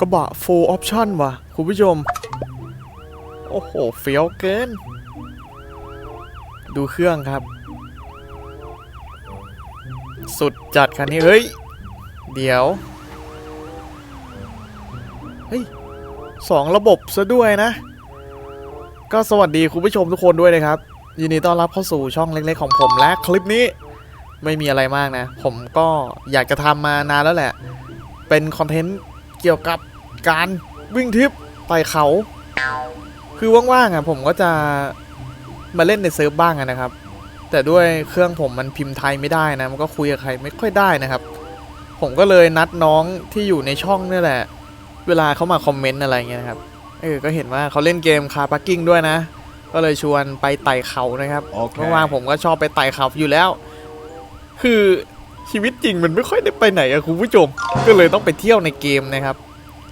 กระบะ full option ว่ะ คุณผู้ชม โอ้โห เฟี้ยวเกิน ดูเครื่องครับ สุดจัดคันนี้ เฮ้ย เดี๋ยว เฮ้ยสองระบบซะด้วยนะ ก็สวัสดีคุณผู้ชมทุกคนด้วยนะครับ ยินดีต้อนรับเข้าสู่ช่องเล็กๆของผมและคลิปนี้ไม่มีอะไรมากนะ ผมก็อยากจะทำมานานแล้วแหละ เป็นคอนเทนต์ กี่ยวกับการวิ่งทริปไต่เขา คือว่างๆอะผมก็จะมาเล่นในเซิร์ฟบ้างอะนะครับ แต่ด้วยเครื่องผมมันพิมพ์ไทยไม่ได้นะ มันก็คุยกับใครไม่ค่อยได้นะครับ ผมก็เลยนัดน้องที่อยู่ในช่องนี่แหละ เวลาเขามาคอมเมนต์อะไรเงี้ยนะครับ เออ ก็เห็นว่าเขาเล่นเกมคาร์ปักกิ้งด้วยนะ ก็เลยชวนไปไต่เขานะครับโอเคว่างๆผมก็ชอบไปไต่เขาอยู่แล้ว คือชีวิตจริงมันไม่ค่อยได้ไปไหนอะคุณผู้ชม ก็เลยต้องไปเที่ยวในเกมนะครับ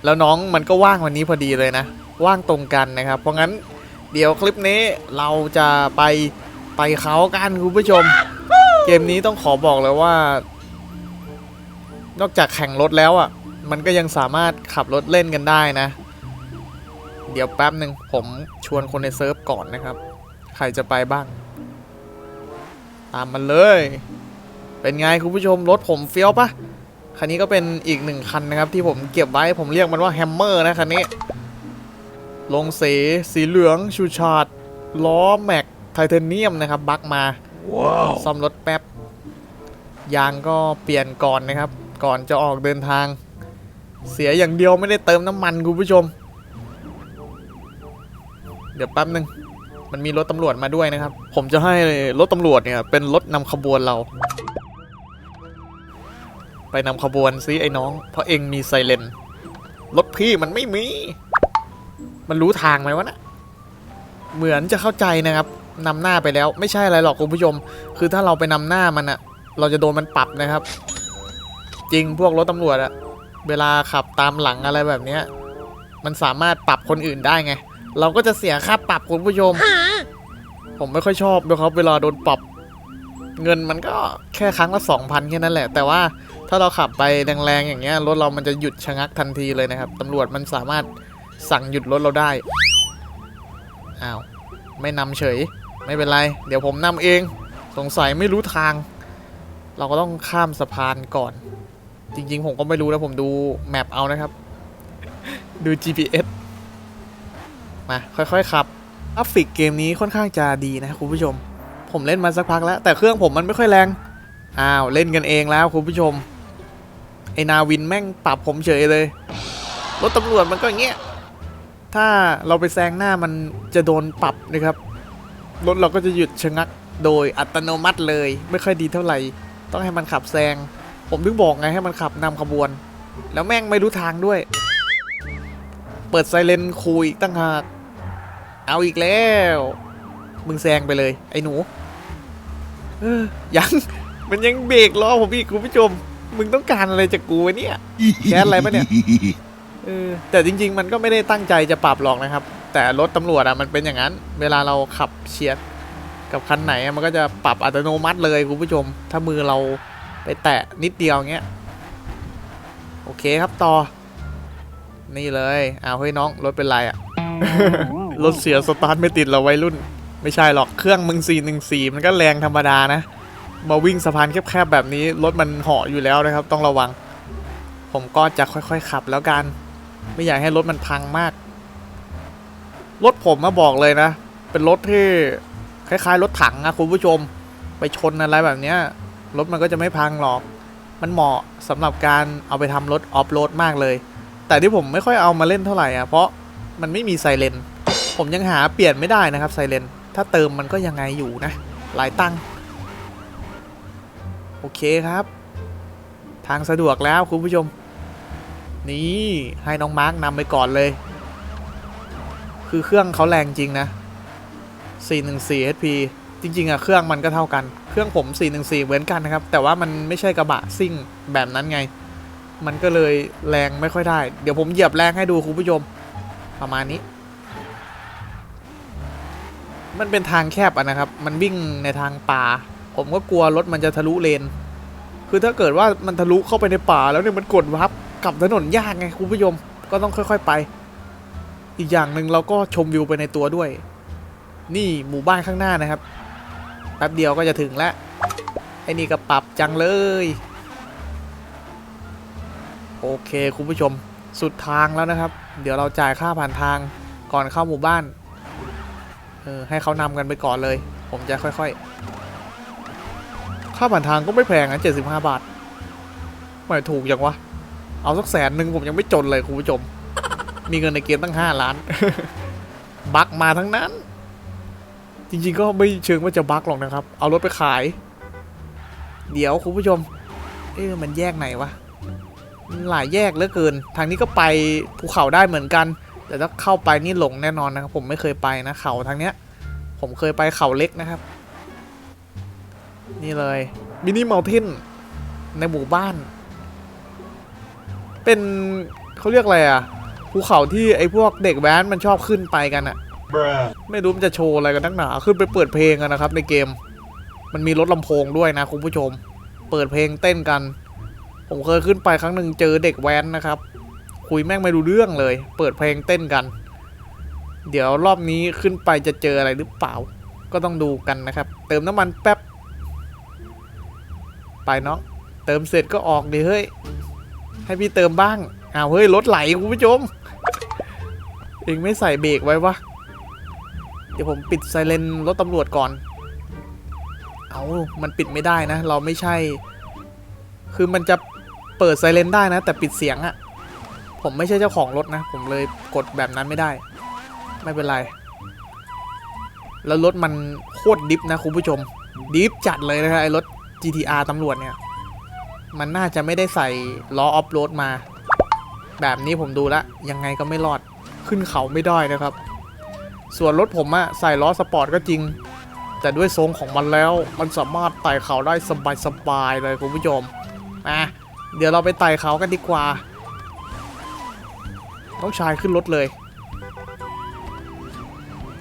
แล้วน้องมันก็ว่างวันนี้พอดีเลยนะ ว่างตรงกันนะครับ เพราะงั้นเดี๋ยวคลิปนี้เราจะไปไต่เขากันคุณผู้ชม เกมนี้ต้องขอบอกเลยว่า นอกจากแข่งรถแล้วอะ มันก็ยังสามารถขับรถเล่นกันได้นะ เดี๋ยวแป๊บหนึ่งผมชวนคนในเซิร์ฟก่อนนะครับ ใครจะไปบ้าง ตามมันเลย เป็นไงคุณผู้ชมรถผมเฟี้ยวปะ คันนี้ก็เป็นอีกหนึ่งคันนะครับ ที่ผมเก็บไว้ผมเรียกมันว่าแฮมเมอร์นะคันนี้ ลงสีสีเหลืองชูชาดล้อแม็กไทเทเนียมนะครับ บักมาว้าวซ่อมรถแป๊บ ยางก็เปลี่ยนก่อนนะครับ ก่อนจะออกเดินทาง เสียอย่างเดียวไม่ได้เติมน้ำมันคุณผู้ชม เดี๋ยวแป๊บหนึ่งมันมีรถตำรวจมาด้วยนะครับ ผมจะให้รถตำรวจเนี่ยเป็นรถนำขบวนเรา ไปนำขบวนซิไอ้น้อง เพราะเองมีไซเรนรถพี่มันไม่มี มันรู้ทางไหมวะนะเหมือนจะเข้าใจนะครับนำหน้าไปแล้วไม่ใช่อะไรหรอกคุณผู้ชม คือถ้าเราไปนำหน้ามันอะเราจะโดนมันปรับนะครับ จริงพวกรถตำรวจอะเวลาขับตามหลังอะไรแบบเนี้ยมันสามารถปรับคนอื่นได้ไง เราก็จะเสียค่าปรับคุณผู้ชม ผมไม่ค่อยชอบด้วยครับเวลาโดนปรับ เงินมันก็แค่ครั้งละสองพันแค่นั้นแหละ แต่ว่า ถ้าเราขับไปแรงๆอย่างเงี้ยรถเรามันจะหยุดชะงักทันทีเลยนะครับตำรวจมันสามารถสั่งหยุดรถเราได้อ้าวไม่นำเฉยไม่เป็นไร เดี๋ยวผมนำเอง สงสัยไม่รู้ทาง เราก็ต้องข้ามสะพานก่อน จริงๆ ผมก็ไม่รู้นะผมดูแมปเอานะครับ ดู GPS มาค่อยๆขับกราฟิกเกมนี้ค่อนข้างจะดีนะคุณผู้ชม ผมเล่นมาสักพักแล้ว แต่เครื่องผมมันไม่ค่อยแรง อ้าว เล่นกันเองแล้วคุณผู้ชม ไอนาวินแม่งปรับผมเฉยเลย รถตำรวจมันก็อย่างเงี้ย ถ้าเราไปแซงหน้ามันจะโดนปรับนะครับ รถเราก็จะหยุดชะงักโดยอัตโนมัติเลย ไม่ค่อยดีเท่าไหร่ ต้องให้มันขับแซง ผมถึงบอกไงให้มันขับนำขบวน แล้วแม่งไม่รู้ทางด้วย เปิดไซเรนคูอีกตั้งหาก เอาอีกแล้ว มึงแซงไปเลย ไอ้หนูยัง มันยังเบรกล้อผมอีกคุณผู้ชม มึงต้องการอะไรจากกูวะเนี่ยแค้นอะไรปะเนี่ยเออแต่จริง ๆ มันก็ไม่ได้ตั้งใจจะปรับหรอกนะครับ แต่รถตำรวจอะมันเป็นอย่างนั้น เวลาเราขับเฉียดกับคันไหนอะมันก็จะปรับอัตโนมัติเลยคุณผู้ชม ถ้ามือเราไปแตะนิดเดียวเงี้ยโอเคครับต่อ นี่เลยอ้าวเฮ้ยน้องรถเป็นไรอะรถเสียสตาร์ทไม่ติดเหราวัยรุ่น ไม่ใช่หรอกเครื่องมึง414มันก็แรงธรรมดานะ มาวิ่งสะพานแคบๆแบบนี้รถมันเหาะอยู่แล้วนะครับ ต้องระวัง ผมก็จะค่อยๆขับแล้วกัน ไม่อยากให้รถมันพังมาก รถผมมาบอกเลยนะ เป็นรถที่คล้ายๆ รถถังนะคุณผู้ชม ไปชนอะไรแบบเนี้ยรถมันก็จะไม่พังหรอก มันเหมาะสำหรับการเอาไปทำรถออฟโรดมากเลย แต่ที่ผมไม่ค่อยเอามาเล่นเท่าไหร่อะเพราะมันไม่มีไซเรนผมยังหาเปลี่ยนไม่ได้นะครับไซเรนถ้าเติมมันก็ยังไงอยู่นะ หลายตั้ง โอเคครับ ทางสะดวกแล้วคุณผู้ชม นี่ให้น้องมาร์กนำไปก่อนเลย คือเครื่องเขาแรงจริงนะ 414 HP จริง ๆอะเครื่องมันก็เท่ากัน เครื่องผม 414 เหมือนกันนะครับ แต่ว่ามันไม่ใช่กระบะซิ่งแบบนั้นไง มันก็เลยแรงไม่ค่อยได้ เดี๋ยวผมเหยียบแรงให้ดูคุณผู้ชม ประมาณนี้ มันเป็นทางแคบอะนะครับ มันวิ่งในทางป่า ผมก็กลัวรถมันจะทะลุเลน คือถ้าเกิดว่ามันทะลุเข้าไปในป่าแล้วเนี่ยมันกดวับกลับถนนยากไงคุณผู้ชมก็ก็ต้องค่อย ๆไป อีกอย่างหนึ่งเราก็ชมวิวไปในตัวด้วย นี่หมู่บ้านข้างหน้านะครับแป๊บเดียวก็จะถึงแล้วไอ้นี่ก็ปรับจังเลย โอเคคุณผู้ชมสุดทางแล้วนะครับ เดี๋ยวเราจ่ายค่าผ่านทางก่อนเข้าหมู่บ้านเออให้เขานำกันไปก่อนเลย ผมจะค่อย ๆ ค่าผ่านทางก็ไม่แพงนะ75 บาทไม่ถูกอย่างวะ เอาสักแสนหนึ่งผมยังไม่จนเลยคุณผู้ชม มีเงินในเกมตั้ง 5 ล้าน บักมาทั้งนั้น จริงๆก็ไม่เชิงว่าจะบักหรอกนะครับ เอารถไปขาย เดี๋ยวคุณผู้ชม เอ๊ะมันแยกไหนวะ หลายแยกเหลือเกิน ทางนี้ก็ไปภูเขาได้เหมือนกัน แต่ถ้าเข้าไปนี่หลงแน่นอนนะครับ ผมไม่เคยไปนะเขาทางเนี้ย ผมเคยไปเขาเล็กนะครับ นี่เลยมินิมอลเทนในหมู่บ้าน เป็นเขาเรียกอะไรอะภูเขาที่ไอ้พวกเด็กแว้นมันชอบขึ้นไปกันอะ Bruh. ไม่รู้มันจะโชว์อะไรกันนักหนาขึ้นไปเปิดเพลงกันนะครับ ในเกม มันมีรถลำโพงด้วยนะคุณผู้ชม เปิดเพลงเต้นกัน ผมเคยขึ้นไปครั้งหนึ่งเจอเด็กแว้นนะครับ คุยแม่งไม่รู้เรื่องเลย เปิดเพลงเต้นกัน เดี๋ยวรอบนี้ขึ้นไปจะเจออะไรหรือเปล่า ก็ต้องดูกันนะครับ เติมน้ำมันแป๊บ ไปเนาะเติมเสร็จก็ออกดิเฮ้ย ให้พี่เติมบ้างอ้าวเฮ้ยรถไหลคุณผู้ชมเองไม่ใส่เบรกไว้วะเดี๋ยวผมปิดไซเรนรถตำรวจก่อน เอามันปิดไม่ได้นะ เราไม่ใช่ คือมันจะเปิดไซเรนได้นะ แต่ปิดเสียงอะผมไม่ใช่เจ้าของรถนะ ผมเลยกดแบบนั้นไม่ได้ ไม่เป็นไร แล้วรถมันโคตรดิฟนะคุณผู้ชม ดิฟจัดเลยนะไอ้รถ GTR ตำรวจเนี่ย มันน่าจะไม่ได้ใส่ล้อออฟโรดมา แบบนี้ผมดูแล้วยังไงก็ไม่รอดขึ้นเขาไม่ได้นะครับ ส่วนรถผมอะใส่ล้อสปอร์ตก็จริง แต่ด้วยทรงของมันแล้ว มันสามารถไต่เขาได้สบายๆเลยคุณผู้ชมมาเดี๋ยวเราไปไต่เขากันดีกว่าต้องชายขึ้นรถเลย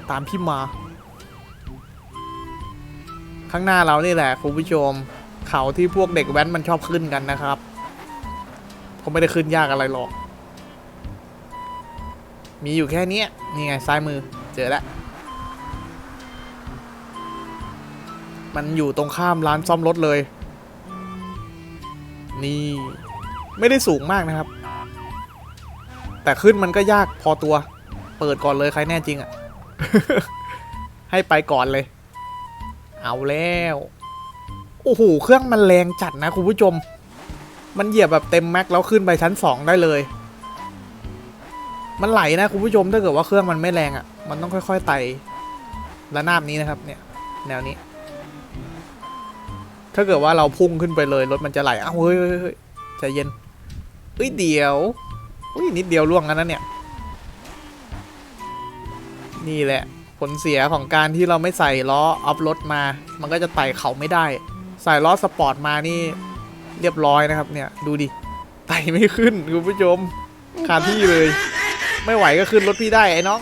ตามพี่มา ข้างหน้าเรานี่แหละคุณผู้ชม เขาที่พวกเด็กแว้นมันชอบขึ้นกันนะครับเขาไม่ได้ขึ้นยากอะไรหรอก มีอยู่แค่นี้นี่ไงซ้ายมือเจอแล้วมันอยู่ตรงข้ามร้านซ่อมรถเลย นี่ ไม่ได้สูงมากนะครับ แต่ขึ้นมันก็ยากพอตัว เปิดก่อนเลยใครแน่จริงอะ่ะ ให้ไปก่อนเลย เอาแล้ว โอ้โห เครื่องมันแรงจัดนะคุณผู้ชม มันเหยียบแบบเต็มแม็กแล้วขึ้นไปชั้นสองได้เลย มันไหลนะคุณผู้ชมถ้าเกิดว่าเครื่องมันไม่แรงอะ่ะ มันต้องค่อยๆไต่ระนาบนี้นะครับ เนี่ย แนวนี้ ถ้าเกิดว่าเราพุ่งขึ้นไปเลยรถมันจะไหลอ้าวเฮ้ยเฮ้ยเฮ้ยใจเย็นเอ้ยเดียวอุ้ยนิดเดียวล่วงกันนะเนี่ย นี่แหละ ลเสียของการที่เราไม่ใส่ล้อออฟรถมา มันก็จะไต่เขาไม่ได้ ใส่ล้อสปอร์ตมานี่เรียบร้อยนะครับเนี่ยดูดิไต่ไม่ขึ้นคุณผู้ชมคาที่เลย ไม่ไหวก็ขึ้นรถพี่ได้ไอ้น้อง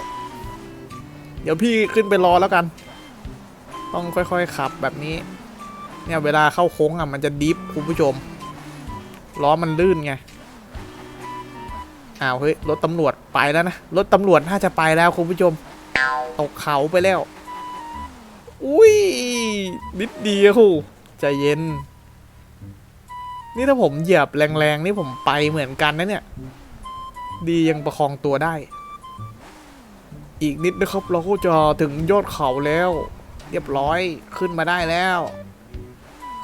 เดี๋ยวพี่ขึ้นไปรอแล้วกัน ต้องค่อยๆขับแบบนี้ เนี่ยเวลาเข้าโค้งอะมันจะดิฟคุณผู้ชมล้อมันลื่นไงอ้าวเฮ้ยรถตำรวจไปแล้วนะรถตำรวจน่าจะไปแล้วคุณผู้ชม ตกเขาไปแล้ว อุ้ยนิดเดียวใจเย็น นี่ถ้าผมเหยียบแรงๆ นี่ผมไปเหมือนกันนะเนี่ย ดียังประคองตัวได้ อีกนิดนะครับ เราก็จะถึงยอดเขาแล้ว เรียบร้อยขึ้นมาได้แล้ว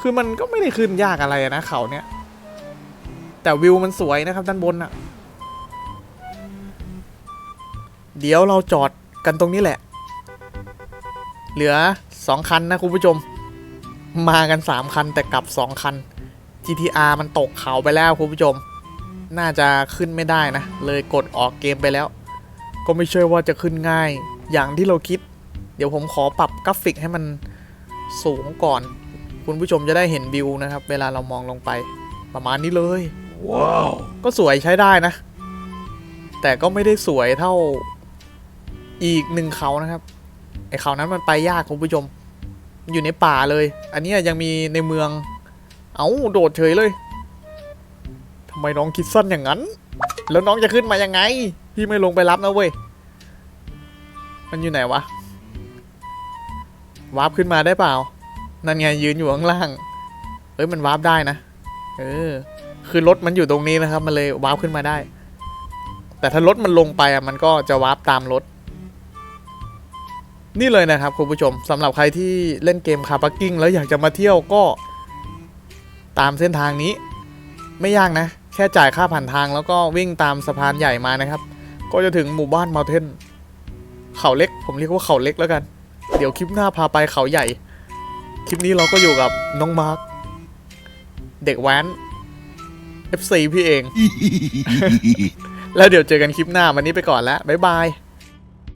คือมันก็ไม่ได้ขึ้นยากอะไรนะเขาเนี่ย แต่วิวมันสวยนะครับด้านบนอะเดี๋ยวเราจอด กันตรงนี้แหละ เหลือสองคันนะคุณผู้ชม มากันสามคันแต่กลับสองคัน GTR มันตกเขาไปแล้วคุณผู้ชม น่าจะขึ้นไม่ได้นะ เลยกดออกเกมไปแล้ว ก็ไม่ใช่ว่าจะขึ้นง่าย อย่างที่เราคิด เดี๋ยวผมขอปรับกราฟิกให้มันสูงก่อน คุณผู้ชมจะได้เห็นวิวนะครับ เวลาเรามองลงไปประมาณนี้เลย Wow. ก็สวยใช้ได้นะ แต่ก็ไม่ได้สวยเท่า อีกหนึ่งเขานะครับไอเขานั้นมันไปยากคุณผู้ชม อยู่ในป่าเลย อันนี้ยยังมีในเมือง เอาโดดเฉยเลยทำไมน้องคิดสั้นอย่างนั้น แล้วน้องจะขึ้นมายังไง พี่ไม่ลงไปรับนะเว้ย มันอยู่ไหนวะวาร์ปขึ้นมาได้เปล่า นั่นไงยืนอยู่ข้างล่าง เอ้ยมันวาร์ปได้นะ เออ คือรถมันอยู่ตรงนี้นะครับ มันเลยวาร์ปขึ้นมาได้ แต่ถ้ารถมันลงไปอะมันก็จะวาร์ปตามรถ นี่เลยนะครับคุณผู้ชมสำหรับใครที่เล่นเกมคาร์ปักกิ้งแล้วอยากจะมาเที่ยวก็ตามเส้นทางนี้ ไม่ยากนะ แค่จ่ายค่าผ่านทางแล้วก็วิ่งตามสะพานใหญ่มานะครับ ก็จะถึงหมู่บ้านเมลเทนเขาเล็ก ผมเรียกว่าเขาเล็กแล้วกัน เดี๋ยวคลิปหน้าพาไปเขาใหญ่ คลิปนี้เราก็อยู่กับน้องมาร์คเด็กแว้น FC พี่เอง แล้วเดี๋ยวเจอกันคลิปหน้าวันนี้ไปก่อนแล้วบ๊ายบาย